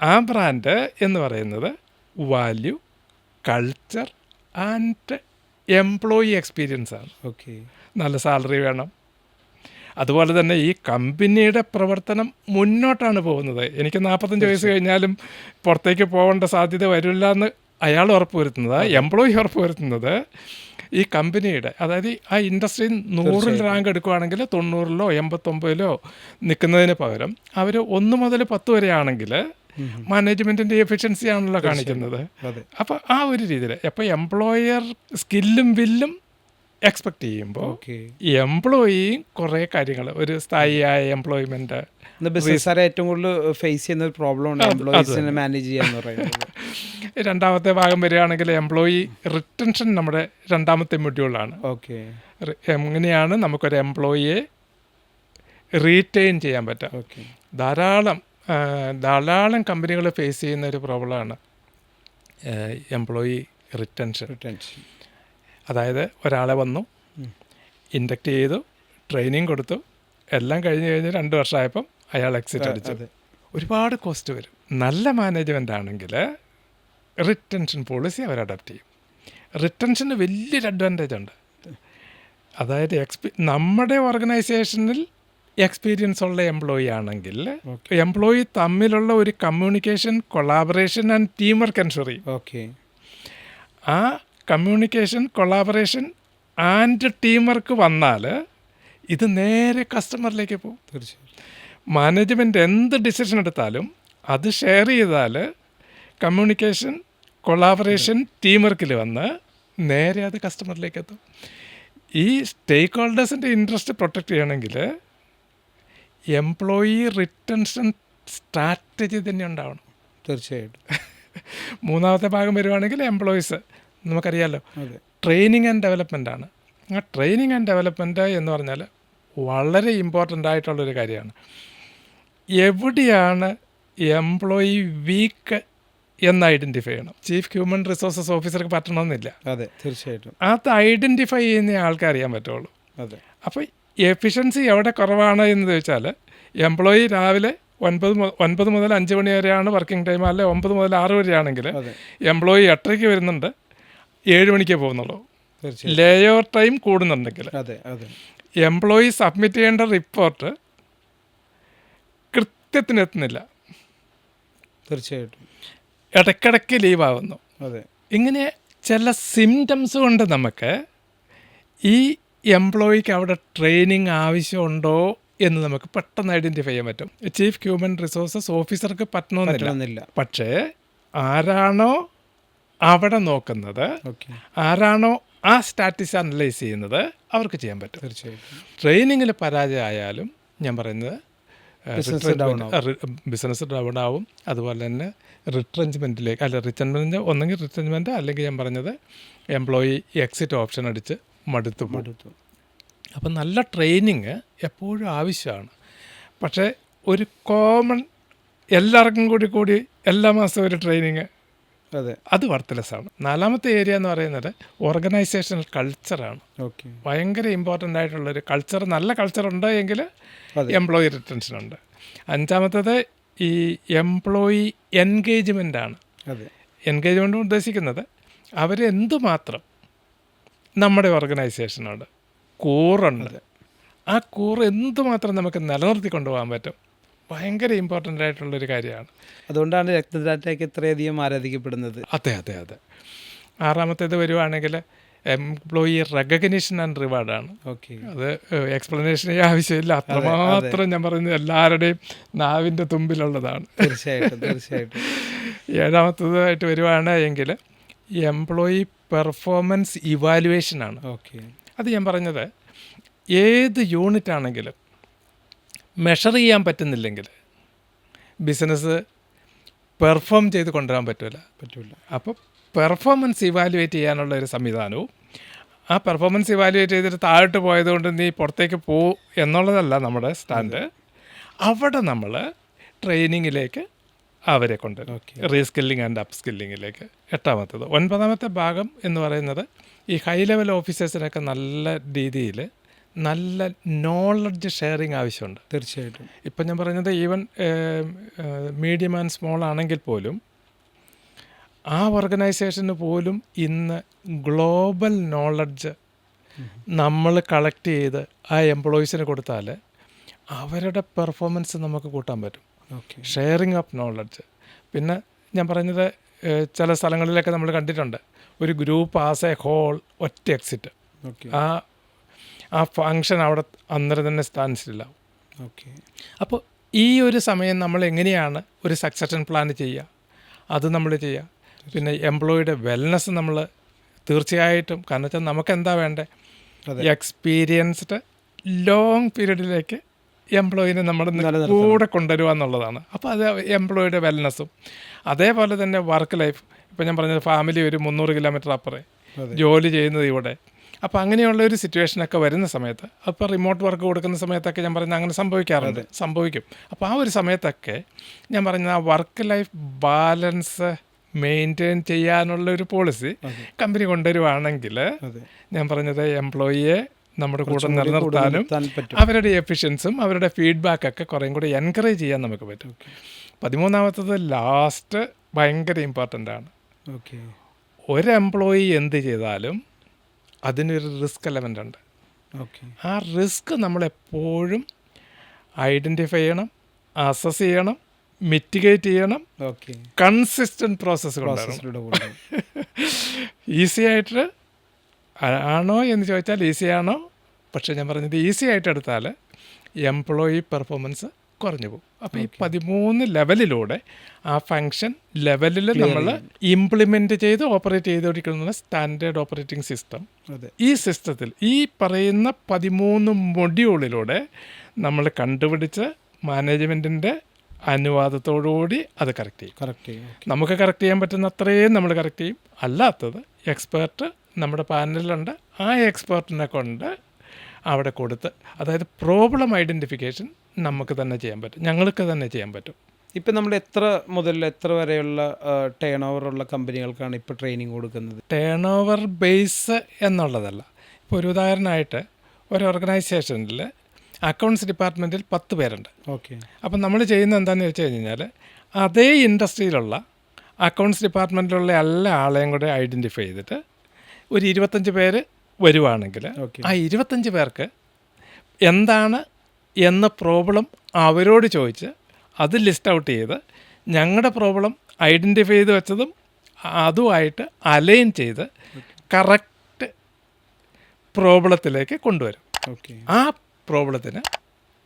ആ ബ്രാൻഡ് എന്ന് പറയുന്നത് value culture and employee experience ആണ്. ഓക്കെ നല്ല സാലറി വേണം. അതുപോലെ തന്നെ ഈ കമ്പനിയുടെ പ്രവർത്തനം മുന്നോട്ടാണ് പോകുന്നത്. എനിക്ക് നാൽപ്പത്തഞ്ച് വയസ്സ് കഴിഞ്ഞാലും പുറത്തേക്ക് പോകേണ്ട സാധ്യത വരില്ല എന്ന് അയാൾ ഉറപ്പുവരുത്തുന്നത് എംപ്ലോയി ഉറപ്പുവരുത്തുന്നത് ഈ കമ്പനിയുടെ അതായത് ആ ഇൻഡസ്ട്രി നൂറിൽ റാങ്ക് എടുക്കുകയാണെങ്കിൽ തൊണ്ണൂറിലോ എൺപത്തൊമ്പതിലോ നിൽക്കുന്നതിന് പകരം അവർ ഒന്ന് മുതൽ പത്ത് വരെ ആണെങ്കിൽ മാനേജ്മെന്റിന്റെ എഫിഷ്യൻസി ആണല്ലോ കാണിക്കുന്നത്. അപ്പോൾ ആ ഒരു രീതിയിൽ അപ്പോൾ എംപ്ലോയർ സ്കില്ലും വില്ലും എക്സ്പെക്റ്റ് ചെയ്യുമ്പോൾ എംപ്ലോയിയും കുറേ കാര്യങ്ങൾ ഒരു സ്ഥായിയായ എംപ്ലോയ്മെന്റ് ബിസിനസ്സുകാരെ ഏറ്റവും കൂടുതൽ ഫേസ് ചെയ്യുന്ന ഒരു പ്രോബ്ലം ഉണ്ട് എംപ്ലോയീസിനെ മാനേജ് ചെയ്യാന്ന് പറയുന്നത്. രണ്ടാമത്തെ ഭാഗം വരികയാണെങ്കിൽ എംപ്ലോയി റിട്ടൻഷൻ നമ്മുടെ രണ്ടാമത്തെ മൊഡ്യൂളാണ് ഓക്കെ. എങ്ങനെയാണ് നമുക്കൊരു എംപ്ലോയിയെ റീറ്റെയിൻ ചെയ്യാൻ പറ്റുക? ഓക്കെ. ധാരാളം ധാരാളം കമ്പനികൾ ഫേസ് ചെയ്യുന്ന ഒരു പ്രോബ്ലമാണ് എംപ്ലോയി റിട്ടൻഷൻ റിട്ടൻഷൻ അതായത് ഒരാളെ വന്നു ഇൻഡക്റ്റ് ചെയ്തു ട്രെയിനിങ് കൊടുത്തു. എല്ലാം കഴിഞ്ഞ് കഴിഞ്ഞ് രണ്ട് വർഷമായപ്പം അയാൾ എക്സിറ്റ് അടിച്ചു. ഒരുപാട് കോസ്റ്റ് വരും. നല്ല മാനേജ്മെന്റ് ആണെങ്കിൽ റിട്ടൻഷൻ പോളിസി അവർ അഡാപ്റ്റ് ചെയ്യും. റിട്ടൻഷന് വലിയൊരു അഡ്വാന്റേജ് ഉണ്ട്. അതായത് എക്സ്പീ നമ്മുടെ ഓർഗനൈസേഷനിൽ എക്സ്പീരിയൻസ് ഉള്ള എംപ്ലോയി ആണെങ്കിൽ എംപ്ലോയി തമ്മിലുള്ള ഒരു communication collaboration and team work ensure ചെയ്യും. ഓക്കെ ആ communication collaboration and team work വന്നാൽ ഇത് നേരെ കസ്റ്റമറിലേക്ക് പോകും. തീർച്ചയായും മാനേജ്മെന്റ് എന്ത് ഡിസിഷൻ എടുത്താലും അത് ഷെയർ ചെയ്താൽ കമ്മ്യൂണിക്കേഷൻ കൊളാബറേഷൻ ടീം വർക്കിൽ വന്ന് നേരെ അത് കസ്റ്റമറിലേക്ക് എത്തും. ഈ സ്റ്റേക്ക് ഹോൾഡേഴ്സിന്റെ ഇൻട്രസ്റ്റ് പ്രൊട്ടക്റ്റ് ചെയ്യണമെങ്കിൽ എംപ്ലോയി റിട്ടൻഷൻ സ്ട്രാറ്റജി തന്നെ ഉണ്ടാവണം. തീർച്ചയായിട്ടും. മൂന്നാമത്തെ ഭാഗം വരുവാണെങ്കിൽ എംപ്ലോയീസ് നമുക്കറിയാമല്ലോ ട്രെയിനിങ് ആൻഡ് ഡെവലപ്മെന്റ് ആണ്. ആ ട്രെയിനിങ് ആൻഡ് ഡെവലപ്മെന്റ് എന്ന് പറഞ്ഞാൽ വളരെ ഇമ്പോർട്ടന്റ് ആയിട്ടുള്ളൊരു കാര്യമാണ്. എവിടെയാണ് എംപ്ലോയി വീക്ക് എന്ന് ഐഡന്റിഫൈ ചെയ്യണം. ചീഫ് ഹ്യൂമൻ റിസോഴ്സസ് ഓഫീസർക്ക് പറ്റണമെന്നില്ല. അതെ തീർച്ചയായിട്ടും. അത് ഐഡന്റിഫൈ ചെയ്യുന്ന ആൾക്കാർ അറിയാൻ പറ്റുള്ളൂ. അതെ. അപ്പോൾ എഫിഷ്യൻസി എവിടെ കുറവാണ് എന്ന് ചോദിച്ചാൽ എംപ്ലോയി രാവിലെ ഒൻപത് ഒൻപത് മുതൽ അഞ്ച് മണി വരെയാണ് വർക്കിംഗ് ടൈം അല്ലെ ഒമ്പത് മുതൽ ആറ് വരെയാണെങ്കിൽ എംപ്ലോയി എട്ടരയ്ക്ക് വരുന്നുണ്ട്. ഏഴ് മണിക്കേ പോകുന്നുള്ളൂ. ലേ ഓവർ ടൈം കൂടുന്നുണ്ടെങ്കിൽ എംപ്ലോയി സബ്മിറ്റ് ചെയ്യേണ്ട റിപ്പോർട്ട് കൃത്യത്തിന് എത്തുന്നില്ല. തീർച്ചയായിട്ടും. ഇടയ്ക്കിടയ്ക്ക് ലീവ് ആവുന്നു. അതെ. ഇങ്ങനെ ചില സിംറ്റംസ് കൊണ്ട് നമുക്ക് ഈ എംപ്ലോയിക്ക് അവിടെ ട്രെയിനിങ് ആവശ്യമുണ്ടോ എന്ന് നമുക്ക് പെട്ടെന്ന് ഐഡന്റിഫൈ ചെയ്യാൻ പറ്റും. ചീഫ് ഹ്യൂമൻ റിസോഴ്സസ് ഓഫീസർക്ക് പറ്റണമെന്നില്ല. പക്ഷേ ആരാണോ അവിടെ നോക്കുന്നത് ആരാണോ ആ സ്റ്റാറ്റിസ് അനലൈസ് ചെയ്യുന്നത് അവർക്ക് ചെയ്യാൻ പറ്റും. തീർച്ചയായിട്ടും. ട്രെയിനിങ്ങിൽ പരാജയമായാലും ഞാൻ പറയുന്നത് ബിസിനസ് ഡൗൺ ആവും. അതുപോലെ തന്നെ റിട്രഞ്ച്മെന്റിലേക്ക് അല്ല റിട്രഞ്ച്മെന്റ് ഒന്നെങ്കിൽ റിട്ടൻമെന്റ് അല്ലെങ്കിൽ ഞാൻ പറഞ്ഞത് എംപ്ലോയി എക്സിറ്റ് ഓപ്ഷൻ അടിച്ച് മടുത്തു മടുത്തു അപ്പം നല്ല ട്രെയിനിങ് എപ്പോഴും ആവശ്യമാണ്. പക്ഷേ ഒരു കോമൺ എല്ലാവർക്കും കൂടി കൂടി എല്ലാ മാസവും ഒരു ട്രെയിനിങ് അതെ. അത് വർത്തലെസ് ആണ്. നാലാമത്തെ ഏരിയ എന്ന് പറയുന്നത് ഓർഗനൈസേഷണൽ കൾച്ചറാണ് ഓക്കെ. ഭയങ്കര ഇമ്പോർട്ടന്റ് ആയിട്ടുള്ളൊരു കൾച്ചർ നല്ല കൾച്ചർ ഉണ്ട് എങ്കിൽ എംപ്ലോയി റിട്ടൻഷൻ ഉണ്ട്. അഞ്ചാമത്തത് ഈ എംപ്ലോയി എൻഗേജ്മെന്റ് ആണ്. അതെ. എൻഗേജ്മെന്റ് ഉദ്ദേശിക്കുന്നത് അവരെന്തുമാത്രം നമ്മുടെ ഓർഗനൈസേഷനോട് കൂറുണ്ട് ആ കൂറ് എന്തുമാത്രം നമുക്ക് നിലനിർത്തി കൊണ്ടുപോകാൻ പറ്റും? ഭയങ്കര ഇമ്പോർട്ടന്റ് ആയിട്ടുള്ളൊരു കാര്യമാണ്. അതുകൊണ്ടാണ് രക്തദാറ്റയ്ക്ക് ഇത്രയധികം ആരാധിക്കപ്പെടുന്നത്. അതെ അതെ അതെ. ആറാമത്തേത് വരുവാണെങ്കിൽ എംപ്ലോയി റെക്കഗ്നീഷൻ ആൻഡ് റിവാർഡാണ് ഓക്കെ അത് എക്സ്പ്ലനേഷൻ ഈ ആവശ്യമില്ല. അത്രമാത്രം ഞാൻ പറയുന്നത് എല്ലാവരുടെയും നാവിന്റെ തുമ്പിലുള്ളതാണ്. തീർച്ചയായിട്ടും തീർച്ചയായിട്ടും. ഏഴാമത്തതായിട്ട് വരുവാണ് എങ്കിൽ എംപ്ലോയി പെർഫോമൻസ് ഇവാലുവേഷൻ ആണ്. ഓക്കെ അത് ഞാൻ പറഞ്ഞത് ഏത് യൂണിറ്റ് ആണെങ്കിലും മെഷർ ചെയ്യാൻ പറ്റുന്നില്ലെങ്കിൽ ബിസിനസ് പെർഫോം ചെയ്ത് കൊണ്ടുവരാൻ പറ്റില്ല പറ്റില്ല അപ്പോൾ പെർഫോമൻസ് ഇവാലുവേറ്റ് ചെയ്യാനുള്ള ഒരു സംവിധാനവും ആ പെർഫോമൻസ് ഇവാലുവേറ്റ് ചെയ്തിട്ട് താഴോട്ട് പോയതുകൊണ്ട് നീ പുറത്തേക്ക് പോ എന്നുള്ളതല്ല നമ്മുടെ സ്റ്റാൻഡ് അവിടെ നമ്മൾ ട്രെയിനിങ്ങിലേക്ക് അവരെ കൊണ്ട് ഓക്കെ റീസ്കില്ലിംഗ് ആൻഡ് അപ്പ് സ്കില്ലിങ്ങിലേക്ക് എട്ടാമത്തത്. ഒൻപതാമത്തെ ഭാഗം എന്ന് പറയുന്നത് ഈ ഹൈ ലെവൽ ഓഫീസേഴ്സിനൊക്കെ നല്ല രീതിയിൽ നല്ല നോളജ് ഷെയറിങ് ആവശ്യമുണ്ട്. തീർച്ചയായിട്ടും. ഇപ്പം ഞാൻ പറഞ്ഞത് ഈവൻ മീഡിയം ആൻഡ് സ്മോൾ ആണെങ്കിൽ പോലും ആ ഓർഗനൈസേഷന് പോലും ഇന്ന് ഗ്ലോബൽ നോളജ് നമ്മൾ കളക്ട് ചെയ്ത് ആ എംപ്ലോയീസിന് കൊടുത്താൽ അവരുടെ പെർഫോമൻസ് നമുക്ക് കൂട്ടാൻ പറ്റും. ഷെയറിങ് ഓഫ് നോളജ് പിന്നെ ഞാൻ പറഞ്ഞത് ചില സ്ഥലങ്ങളിലൊക്കെ നമ്മൾ കണ്ടിട്ടുണ്ട്. ഒരു ഗ്രൂപ്പ് ആസ് എ ഹോൾ ഒറ്റ എക്സിറ്റ് ആ ആ ഫങ്ഷൻ അവിടെ അന്നേരം തന്നെ സ്ഥാനിച്ചിട്ടില്ലാവും ഓക്കെ. അപ്പോൾ ഈ ഒരു സമയം നമ്മൾ എങ്ങനെയാണ് ഒരു സക്സഷൻ പ്ലാൻ ചെയ്യുക? അത് നമ്മൾ ചെയ്യുക. പിന്നെ എംപ്ലോയിയുടെ വെൽനെസ് നമ്മൾ തീർച്ചയായിട്ടും കാരണം വെച്ചാൽ നമുക്ക് എന്താ വേണ്ടേ? എക്സ്പീരിയൻസ്ഡ് ലോങ് പീരീഡിലേക്ക് എംപ്ലോയിനെ നമ്മുടെ നിലനിർത്തണം. കൂടെ കൊണ്ടുവരിക എന്നുള്ളതാണ്. അപ്പോൾ അത് എംപ്ലോയിയുടെ വെൽനെസ്സും അതേപോലെ തന്നെ വർക്ക് ലൈഫ് ഇപ്പം ഞാൻ പറഞ്ഞത് ഫാമിലി ഒരു മുന്നൂറ് കിലോമീറ്റർ അപ്പുറേ. ജോലി ചെയ്യുന്നത് ഇവിടെ. അപ്പോൾ അങ്ങനെയുള്ള ഒരു സിറ്റുവേഷനൊക്കെ വരുന്ന സമയത്ത് അപ്പോൾ റിമോട്ട് വർക്ക് കൊടുക്കുന്ന സമയത്തൊക്കെ ഞാൻ പറഞ്ഞ അങ്ങനെ സംഭവിക്കാറുണ്ട്. സംഭവിക്കും. അപ്പോൾ ആ ഒരു സമയത്തൊക്കെ ഞാൻ പറഞ്ഞ ആ വർക്ക് ലൈഫ് ബാലൻസ് മെയിന്റെയിൻ ചെയ്യാനുള്ള ഒരു പോളിസി കമ്പനി കൊണ്ടുവരുവാണെങ്കിൽ ഞാൻ പറഞ്ഞത് എംപ്ലോയിയെ നമ്മുടെ കൂടെ നിലനിർത്താനും അവരുടെ എഫിഷ്യൻസും അവരുടെ ഫീഡ്ബാക്കൊക്കെ കുറേം കൂടി എൻകറേജ് ചെയ്യാൻ നമുക്ക് പറ്റും. പതിമൂന്നാമത്തത് ലാസ്റ്റ് ഭയങ്കര ഇമ്പോർട്ടന്റ് ആണ്. ഒരു എംപ്ലോയി എന്ത് ചെയ്താലും അതിനൊരു റിസ്ക് എലമെന്റ് ഉണ്ട്. ഓക്കെ ആ റിസ്ക് നമ്മളെപ്പോഴും ഐഡന്റിഫൈ ചെയ്യണം അസസ് ചെയ്യണം മിറ്റിഗേറ്റ് ചെയ്യണം. ഓക്കെ കൺസിസ്റ്റന്റ് പ്രോസസ്സ് കൊണ്ടുവരണം. ഈസി ആയിട്ട് ആണോ എന്ന് ചോദിച്ചാൽ ഈസി ആണോ? പക്ഷേ ഞാൻ പറഞ്ഞത് ഈസി ആയിട്ട് എടുത്താൽ എംപ്ലോയി പെർഫോമൻസ് കുറഞ്ഞു പോകും അപ്പോൾ ഈ പതിമൂന്ന് ലെവലിലൂടെ ആ ഫങ്ഷൻ ലെവലിൽ നമ്മൾ ഇംപ്ലിമെന്റ് ചെയ്ത് ഓപ്പറേറ്റ് ചെയ്തുകൊണ്ടിരിക്കുന്ന സ്റ്റാൻഡേർഡ് ഓപ്പറേറ്റിംഗ് സിസ്റ്റം. ഈ സിസ്റ്റത്തിൽ ഈ പറയുന്ന പതിമൂന്ന് മൊഡ്യൂളിലൂടെ നമ്മൾ കണ്ടുപിടിച്ച് മാനേജ്മെന്റിന്റെ അനുവാദത്തോടുകൂടി അത് കറക്റ്റ് ചെയ്യും. കറക്റ്റ് ചെയ്യും. നമുക്ക് കറക്റ്റ് ചെയ്യാൻ പറ്റുന്ന അത്രയും നമ്മൾ കറക്റ്റ് ചെയ്യും. അല്ലാത്തത് എക്സ്പേർട്ട് നമ്മുടെ പാനലിലുണ്ട്. ആ എക്സ്പേർട്ടിനെ കൊണ്ട് അവിടെ കൊടുത്ത് അതായത് പ്രോബ്ലം ഐഡന്റിഫിക്കേഷൻ നമുക്ക് തന്നെ ചെയ്യാൻ പറ്റും. ഞങ്ങൾക്ക് തന്നെ ചെയ്യാൻ പറ്റും. ഇപ്പം നമ്മൾ എത്ര മുതൽ എത്ര വരെയുള്ള ടേൺ ഓവർ ഉള്ള കമ്പനികൾക്കാണ് ഇപ്പോൾ ട്രെയിനിങ് കൊടുക്കുന്നത്? ടേൺ ഓവർ ബേസ് എന്നുള്ളതല്ല. ഇപ്പോൾ ഒരു ഉദാഹരണമായിട്ട് ഒരു ഓർഗനൈസേഷനിൽ അക്കൗണ്ട്സ് ഡിപ്പാർട്ട്മെന്റിൽ പത്ത് പേരുണ്ട്. ഓക്കെ. അപ്പം നമ്മൾ ചെയ്യുന്നത് എന്താണെന്ന് വെച്ച് കഴിഞ്ഞാൽ അതേ ഇൻഡസ്ട്രിയിലുള്ള അക്കൗണ്ട്സ് ഡിപ്പാർട്ട്മെന്റിലുള്ള എല്ലാ ആളെയും കൂടെ ഐഡന്റിഫൈ ചെയ്തിട്ട് ഒരു ഇരുപത്തഞ്ച് പേര് വരുവാണെങ്കിൽ ഓക്കെ. ആ ഇരുപത്തഞ്ച് പേർക്ക് എന്താണ് എന്ന പ്രോബ്ലം അവരോട് ചോദിച്ച് അത് ലിസ്റ്റ് ഔട്ട് ചെയ്ത് ഞങ്ങളുടെ പ്രോബ്ലം ഐഡന്റിഫൈ ചെയ്ത് വെച്ചതും അതുമായിട്ട് അലൈൻ ചെയ്ത് കറക്റ്റ് പ്രോബ്ലത്തിലേക്ക് കൊണ്ടുവരും. ഓക്കെ. ആ പ്രോബ്ലത്തിന്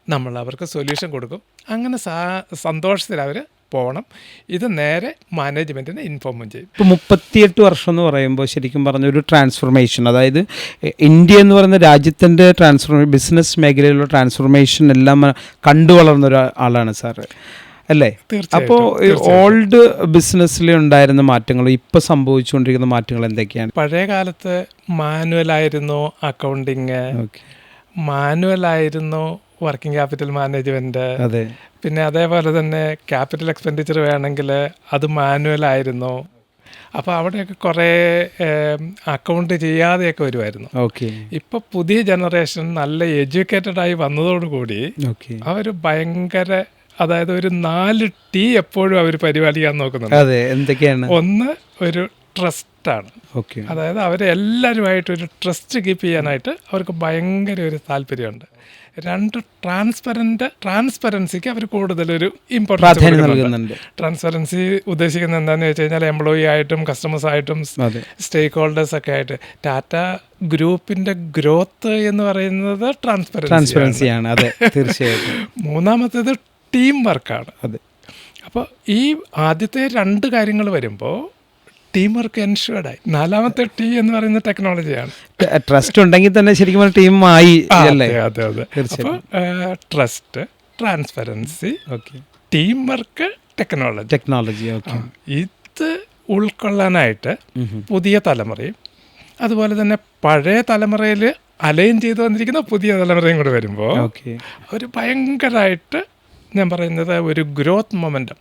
നമ്മൾ അവർക്ക് സൊല്യൂഷൻ കൊടുക്കും. അങ്ങനെ സാ സന്തോഷത്തിൽ അവർ പോകണം ഇത് നേരെ മാനേജ്മെന്റിനെ ഇൻഫോമും ചെയ്യും. ഇപ്പോൾ മുപ്പത്തിയെട്ട് വർഷം എന്ന് പറയുമ്പോൾ ശരിക്കും പറഞ്ഞ ഒരു ട്രാൻസ്ഫോർമേഷൻ അതായത് ഇന്ത്യ എന്ന് പറയുന്ന രാജ്യത്തിന്റെ ട്രാൻസ്ഫോർമേ ബിസിനസ് മേഖലയിലുള്ള ട്രാൻസ്ഫോർമേഷൻ എല്ലാം കണ്ടു വളർന്ന ഒരു ആളാണ് സാറ്. അല്ലേ? അപ്പോൾ ഓൾഡ് ബിസിനസ്സിൽ ഉണ്ടായിരുന്ന മാറ്റങ്ങൾ ഇപ്പോൾ സംഭവിച്ചുകൊണ്ടിരിക്കുന്ന മാറ്റങ്ങൾ എന്തൊക്കെയാണ്? പഴയ കാലത്ത് മാനുവലായിരുന്നു അക്കൗണ്ടിങ്. മാനുവൽ മാനുവലായിരുന്നു വർക്കിംഗ് ക്യാപിറ്റൽ മാനേജ്മെന്റ് പിന്നെ അതേപോലെ തന്നെ ക്യാപിറ്റൽ എക്സ്പെൻഡിച്ചർ വേണമെങ്കിൽ അത് മാനുവൽ ആയിരുന്നു. അപ്പോൾ അവിടെയൊക്കെ കുറേ അക്കൗണ്ട് ചെയ്യാതെയൊക്കെ വരുമായിരുന്നു. ഓക്കെ. ഇപ്പോൾ പുതിയ ജനറേഷൻ നല്ല എഡ്യൂക്കേറ്റഡ് ആയി വന്നതോടുകൂടി കൂടി അവർ ഭയങ്കര അതായത് ഒരു നാല് ടീ എപ്പോഴും അവർ പരിപാലിക്കാൻ നോക്കുന്നുണ്ട്. അതെ എന്തൊക്കെയാണ്? ഒന്ന് ഒരു ട്രസ്റ്റാണ് ഓക്കെ. അതായത് അവരെല്ലാവരുമായിട്ട് ഒരു ട്രസ്റ്റ് കീപ്പ് ചെയ്യാനായിട്ട് അവർക്ക് ഭയങ്കര ഒരു താല്പര്യമുണ്ട്. രണ്ട് ട്രാൻസ്പെറന്റ് ട്രാൻസ്പെറൻസിക്ക് അവർ കൂടുതലൊരു ഇമ്പോർട്ടൻസ് നൽകുന്നുണ്ട്. ട്രാൻസ്പെറൻസി ഉദ്ദേശിക്കുന്നത് എന്താണെന്ന് വെച്ച് കഴിഞ്ഞാൽ എംപ്ലോയി ആയിട്ടും കസ്റ്റമേഴ്സ് ആയിട്ടും സ്റ്റേക്ക് ഹോൾഡേഴ്സ് ഒക്കെ ആയിട്ട് ടാറ്റ ഗ്രൂപ്പിന്റെ ഗ്രോത്ത് എന്ന് പറയുന്നത് ട്രാൻസ്പെറൻസി ട്രാൻസ്പെറൻസിയാണ് അതെ തീർച്ചയായിട്ടും. മൂന്നാമത്തേത് ടീം വർക്കാണ് അതെ. അപ്പോൾ ഈ ആദ്യത്തെ രണ്ട് കാര്യങ്ങൾ വരുമ്പോൾ ടീം വർക്ക് എൻഷുർഡ് ആയി. നാലാമത്തെ ടി എന്ന് പറയുന്ന ടെക്നോളജിയാണ് ട്രസ്റ്റ് ഉണ്ടെങ്കിൽ തന്നെ ശരിക്കും ടീം ആയി അല്ലേ അതെ അതെ അപ്പോൾ trust transparency okay team work technology technology okay ഇത് ഉൾക്കൊള്ളാനായിട്ട് പുതിയ തലമുറയും അതുപോലെ തന്നെ പഴയ തലമുറയിൽ അലൈൻ ചെയ്തു വന്നിരിക്കുന്ന പുതിയ തലമുറയും കൂടെ വരുമ്പോൾ ഓക്കെ ഒരു ഭയങ്കരമായിട്ട് ഞാൻ പറയുന്നത് ഒരു ഗ്രോത്ത് മൊമെന്റം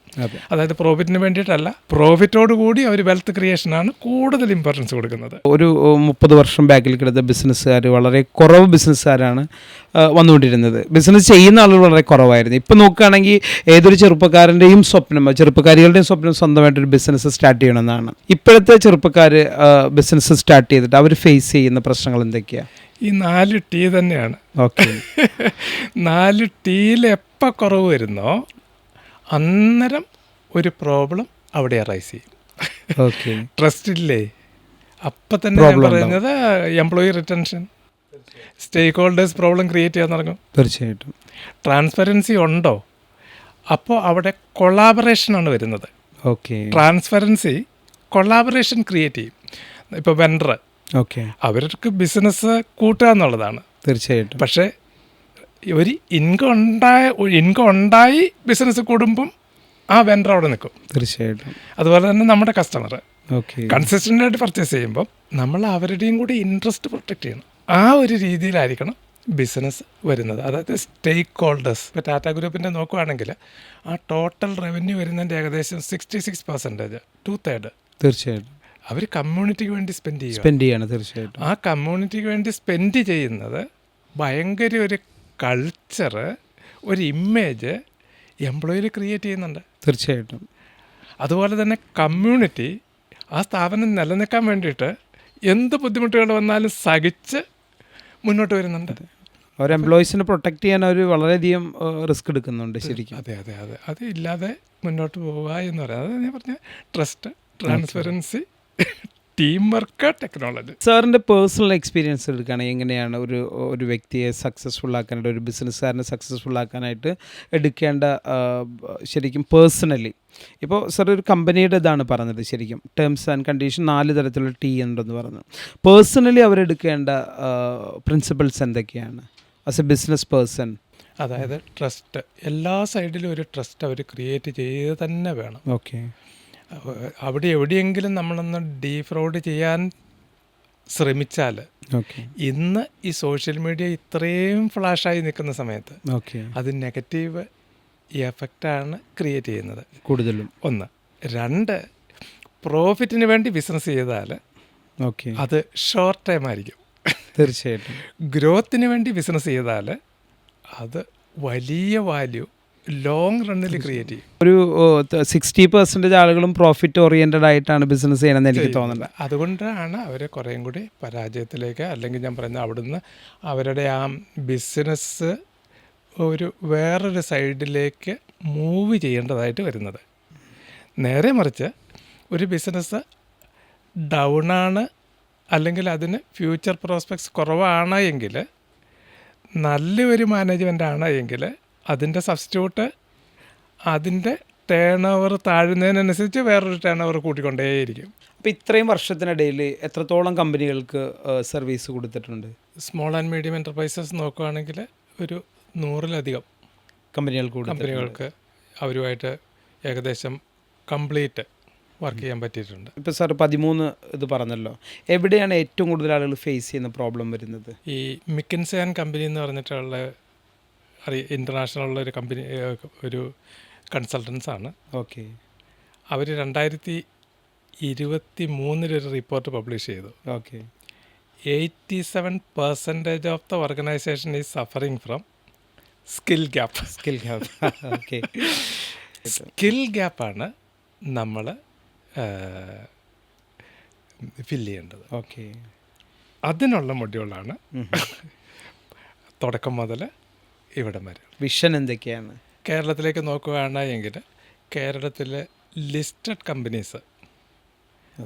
അതായത് പ്രോഫിറ്റിന് വേണ്ടിയിട്ടല്ല പ്രോഫിറ്റോട് കൂടി അവർ വെൽത്ത് ക്രിയേഷനാണ് കൂടുതൽ ഇമ്പോർട്ടൻസ് കൊടുക്കുന്നത്. ഒരു മുപ്പത് വർഷം ബാക്കിൽ കിടന്ന ബിസിനസ്സുകാർ വളരെ കുറവ് ബിസിനസ്സുകാരാണ് വന്നുകൊണ്ടിരുന്നത്. ബിസിനസ് ചെയ്യുന്ന ആളുകൾ വളരെ കുറവായിരുന്നു. ഇപ്പം നോക്കുകയാണെങ്കിൽ ഏതൊരു ചെറുപ്പക്കാരന്റെയും സ്വപ്നം ചെറുപ്പക്കാരികളുടെയും സ്വപ്നം സ്വന്തമായിട്ടൊരു ബിസിനസ് സ്റ്റാർട്ട് ചെയ്യണമെന്നാണ്. ഇപ്പോഴത്തെ ചെറുപ്പക്കാർ ബിസിനസ് സ്റ്റാർട്ട് ചെയ്തിട്ട് അവർ ഫേസ് ചെയ്യുന്ന പ്രശ്നങ്ങൾ എന്തൊക്കെയാണ് ഈ നാല് ടീ തന്നെയാണ്. ഓക്കെ നാല് ടീയിൽ എപ്പോൾ കുറവ് വരുന്നോ അന്നേരം ഒരു പ്രോബ്ലം അവിടെ അറൈസ് ചെയ്യും. ഓക്കെ ട്രസ്റ്റ് ഇല്ലേ? അപ്പം തന്നെ ഞാൻ പറയുന്നത് employee retention stakeholders problem create ചെയ്യാൻ തുടങ്ങും. തീർച്ചയായിട്ടും. ട്രാൻസ്പെറൻസി ഉണ്ടോ? അപ്പോൾ അവിടെ കൊളാബറേഷൻ ആണ് വരുന്നത്. ഓക്കെ ട്രാൻസ്പെറൻസി കൊളാബറേഷൻ ക്രിയേറ്റ് ചെയ്യും. ഇപ്പോൾ വെൻഡർ ഓക്കെ അവർക്ക് ബിസിനസ് കൂട്ടുക എന്നുള്ളതാണ്. തീർച്ചയായിട്ടും. പക്ഷേ ഒരു ഇൻകം ഉണ്ടായ ഇൻകം ഉണ്ടായി ബിസിനസ് കൂടുമ്പം ആ വെൻഡർ അവിടെ നിൽക്കും. തീർച്ചയായിട്ടും. അതുപോലെ തന്നെ നമ്മുടെ കസ്റ്റമർ ഓക്കെ കൺസിസ്റ്റന്റ് ആയിട്ട് പർച്ചേസ് ചെയ്യുമ്പോൾ നമ്മൾ അവരുടെയും കൂടി ഇൻട്രസ്റ്റ് പ്രൊട്ടക്റ്റ് ചെയ്യണം. ആ ഒരു രീതിയിലായിരിക്കണം ബിസിനസ് വരുന്നത്. അതായത് സ്റ്റേക്ക് ഹോൾഡേഴ്സ് ഇപ്പോൾ ടാറ്റ ഗ്രൂപ്പിന്റെ നോക്കുവാണെങ്കിൽ ആ ടോട്ടൽ റവന്യൂ വരുന്നതിന്റെ ഏകദേശം sixty six percentage two third തീർച്ചയായിട്ടും അവർ കമ്മ്യൂണിറ്റിക്ക് വേണ്ടി സ്പെൻഡ് ചെയ്യുക. സ്പെൻഡ് ചെയ്യാണ് തീർച്ചയായിട്ടും. ആ കമ്മ്യൂണിറ്റിക്ക് വേണ്ടി സ്പെൻഡ് ചെയ്യുന്നത് ഭയങ്കര ഒരു കൾച്ചർ ഒരു ഇമേജ് എംപ്ലോയിൽ ക്രിയേറ്റ് ചെയ്യുന്നുണ്ട്. തീർച്ചയായിട്ടും. അതുപോലെ തന്നെ കമ്മ്യൂണിറ്റി ആ സ്ഥാപനം നിലനിൽക്കാൻ വേണ്ടിയിട്ട് എന്ത് ബുദ്ധിമുട്ടുകൾ വന്നാലും സഹിച്ച് മുന്നോട്ട് വരുന്നുണ്ട്. അവർ എംപ്ലോയീസിനെ പ്രൊട്ടക്ട് ചെയ്യാൻ അവർ വളരെയധികം റിസ്ക് എടുക്കുന്നുണ്ട് ശരിക്കും. അതെ അതെ അതെ. അത് ഇല്ലാതെ മുന്നോട്ട് പോവുക എന്ന് പറയുന്നത് അത് ഞാൻ പറഞ്ഞ trust transparency team work technology സാറിന്റെ പേഴ്സണൽ എക്സ്പീരിയൻസ് എടുക്കുകയാണെങ്കിൽ എങ്ങനെയാണ് ഒരു ഒരു വ്യക്തിയെ സക്സസ്ഫുൾ ആക്കാനായിട്ട് ഒരു ബിസിനസ്സുകാരനെ സക്സസ്ഫുൾ ആക്കാനായിട്ട് എടുക്കേണ്ട ശരിക്കും പേഴ്സണലി ഇപ്പോൾ സാർ ഒരു കമ്പനിയുടെ ഇതാണ് പറഞ്ഞത് ശരിക്കും. ടേംസ് ആൻഡ് കണ്ടീഷൻ നാല് തരത്തിലുള്ള ടീ ഉണ്ടെന്ന് പറഞ്ഞു. പേഴ്സണലി അവരെടുക്കേണ്ട പ്രിൻസിപ്പിൾസ് എന്തൊക്കെയാണ്? ആസ് എ ബിസിനസ് പേഴ്സൺ അതായത് ട്രസ്റ്റ് എല്ലാ സൈഡിലും ഒരു ട്രസ്റ്റ് അവർ ക്രിയേറ്റ് ചെയ്ത് തന്നെ വേണം. ഓക്കെ അവിടെ എവിടെയെങ്കിലും നമ്മളൊന്ന് ഡീഫ്രോഡ് ചെയ്യാൻ ശ്രമിച്ചാൽ ഓക്കെ ഇന്ന് ഈ സോഷ്യൽ മീഡിയ ഇത്രയും ഫ്ലാഷായി നിൽക്കുന്ന സമയത്ത് അത് നെഗറ്റീവ് എഫക്റ്റാണ് ക്രിയേറ്റ് ചെയ്യുന്നത്. കൂടുതലും. ഒന്ന്. രണ്ട് പ്രോഫിറ്റിന് വേണ്ടി ബിസിനസ് ചെയ്താൽ ഓക്കെ അത് ഷോർട്ട് ടൈം ആയിരിക്കും. തീർച്ചയായിട്ടും. ഗ്രോത്തിന് വേണ്ടി ബിസിനസ് ചെയ്താൽ അത് വലിയ വാല്യൂ ലോങ് റണ്ണിൽ ക്രിയേറ്റ് ചെയ്യും. ഒരു സിക്സ്റ്റി പെർസെന്റേജ് ആളുകളും പ്രോഫിറ്റ് ഓറിയന്റഡ് ആയിട്ടാണ് ബിസിനസ് ചെയ്യണമെന്ന് എനിക്ക് തോന്നുന്നത് അതുകൊണ്ടാണ് അവരെ കുറേയും കൂടി പരാജയത്തിലേക്ക് അല്ലെങ്കിൽ ഞാൻ പറയുന്ന അവിടുന്ന് അവരുടെ ആ ബിസിനസ് ഒരു വേറൊരു സൈഡിലേക്ക് മൂവ് ചെയ്യേണ്ടതായിട്ട് വരുന്നത്. നേരെ മറിച്ച് ഒരു ബിസിനസ് ഡൗണാണ് അല്ലെങ്കിൽ അതിന് ഫ്യൂച്ചർ പ്രോസ്പെക്ട്സ് കുറവാണ് എങ്കിൽ നല്ലൊരു മാനേജ്മെന്റ് ആണ് എങ്കിൽ അതിന്റെ സബ്സ്റ്റിറ്റ്യൂട്ട് അതിന്റെ ടേൺ ഓവർ താഴുന്നതിനനുസരിച്ച് വേറൊരു ടേൺ ഓവർ കൂട്ടിക്കൊണ്ടേയിരിക്കും. അപ്പോൾ ഇത്രയും വർഷത്തിനിടയിൽ എത്രത്തോളം കമ്പനികൾക്ക് സർവീസ് കൊടുത്തിട്ടുണ്ട്? സ്മോൾ ആൻഡ് മീഡിയം എന്റർപ്രൈസസ് നോക്കുകയാണെങ്കിൽ ഒരു നൂറിലധികം കമ്പനികൾക്ക് കമ്പനികൾക്ക് അവരുമായിട്ട് ഏകദേശം കംപ്ലീറ്റ് വർക്ക് ചെയ്യാൻ പറ്റിയിട്ടുണ്ട്. ഇപ്പോൾ സാർ പതിമൂന്ന് ഇത് പറഞ്ഞല്ലോ. എവിടെയാണ് ഏറ്റവും കൂടുതൽ ആളുകൾ ഫേസ് ചെയ്യുന്ന പ്രോബ്ലം വരുന്നത്? ഈ മിക്കൻസ് ആൻഡ് കമ്പനി എന്ന് പറഞ്ഞിട്ടുള്ള അറിയ ഇന്റർനാഷണൽ ഒരു കമ്പനി ഒരു കൺസൾട്ടൻസ് ആണ്. ഓക്കെ. അവർ രണ്ടായിരത്തി ഇരുപത്തി മൂന്നിലൊരു റിപ്പോർട്ട് പബ്ലിഷ് ചെയ്തു. Okay. Eighty seven percentage of the organization is suffering from skill gap skill gap okay. Skill ഗ്യാപ്പാണ് നമ്മൾ ഫില്ല് ചെയ്യേണ്ടത്. ഓക്കെ. അതിനുള്ള മൊഡ്യൂളാണ് തുടക്കം മുതൽ ഇവിടം വരെ. വിഷൻ എന്തൊക്കെയാണ്? കേരളത്തിലേക്ക് നോക്കുകയാണെങ്കിൽ കേരളത്തിലെ ലിസ്റ്റഡ് കമ്പനീസ്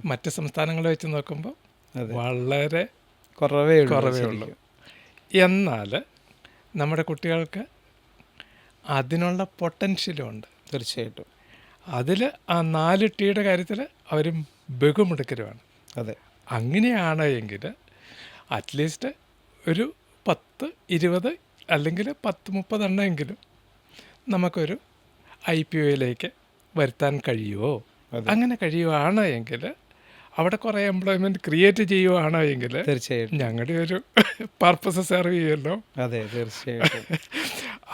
മറ്റ് സംസ്ഥാനങ്ങളെ വെച്ച് നോക്കുമ്പോൾ. വളരെ കുറവേ കുറവേ ഉള്ളൂ. എന്നാൽ നമ്മുടെ കുട്ടികൾക്ക് അതിനുള്ള പൊട്ടൻഷ്യലും ഉണ്ട്. തീർച്ചയായിട്ടും. അതിൽ ആ നാല് ടീയുടെ കാര്യത്തിൽ അവരും ബഹുമിടുക്കരുമാണ് അതെ. അങ്ങനെയാണ് എങ്കിൽ അറ്റ്ലീസ്റ്റ് ഒരു പത്ത് ഇരുപത് അല്ലെങ്കിൽ പത്ത് മുപ്പതെണ്ണമെങ്കിലും നമുക്കൊരു ഐ പി ഒയിലേക്ക് വരുത്താൻ കഴിയുമോ അങ്ങനെ കഴിയുവാണ് എങ്കിൽ അവിടെ കുറേ എംപ്ലോയ്മെന്റ് ക്രിയേറ്റ് ചെയ്യുവാണ് എങ്കിൽ തീർച്ചയായിട്ടും. ഞങ്ങളുടെ ഒരു പർപ്പസ് സെർവ് ചെയ്യുമല്ലോ. അതെ തീർച്ചയായിട്ടും.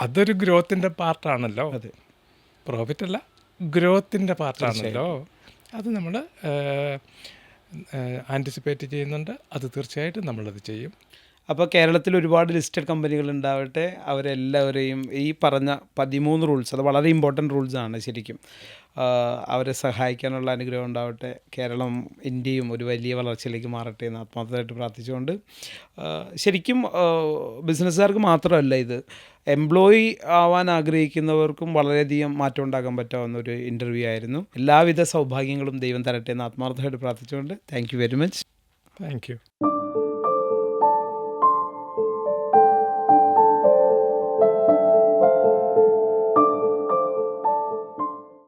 അതൊരു ഗ്രോത്തിന്റെ പാർട്ടാണല്ലോ അതെ. പ്രോഫിറ്റ് അല്ല ഗ്രോത്തിന്റെ പാർട്ടാണല്ലോ അത് നമ്മൾ ആന്റിസിപ്പേറ്റ് ചെയ്യുന്നുണ്ട്. അത് തീർച്ചയായിട്ടും നമ്മളത് ചെയ്യും. അപ്പോൾ കേരളത്തിൽ ഒരുപാട് ലിസ്റ്റഡ് കമ്പനികൾ ഉണ്ടാവട്ടെ. അവരെല്ലാവരെയും ഈ പറഞ്ഞ പതിമൂന്ന് റൂൾസ് അത് വളരെ ഇമ്പോർട്ടന്റ് റൂൾസാണ് ശരിക്കും. അവരെ സഹായിക്കാനുള്ള അനുഗ്രഹം ഉണ്ടാവട്ടെ. കേരളം ഇന്ത്യയും ഒരു വലിയ വളർച്ചയിലേക്ക് മാറട്ടെ എന്ന് ആത്മാർത്ഥമായിട്ട് പ്രാർത്ഥിച്ചുകൊണ്ട് ശരിക്കും ബിസിനസ്സുകാർക്ക് മാത്രമല്ല ഇത്. എംപ്ലോയി ആവാൻ ആഗ്രഹിക്കുന്നവർക്കും വളരെയധികം മാറ്റം ഉണ്ടാക്കാൻ പറ്റാവുന്ന ഒരു ഇന്റർവ്യൂ ആയിരുന്നു. എല്ലാവിധ സൗഭാഗ്യങ്ങളും ദൈവം തരട്ടെ എന്ന് ആത്മാർത്ഥമായിട്ട് പ്രാർത്ഥിച്ചുകൊണ്ട് താങ്ക് വെരി മച്ച് താങ്ക്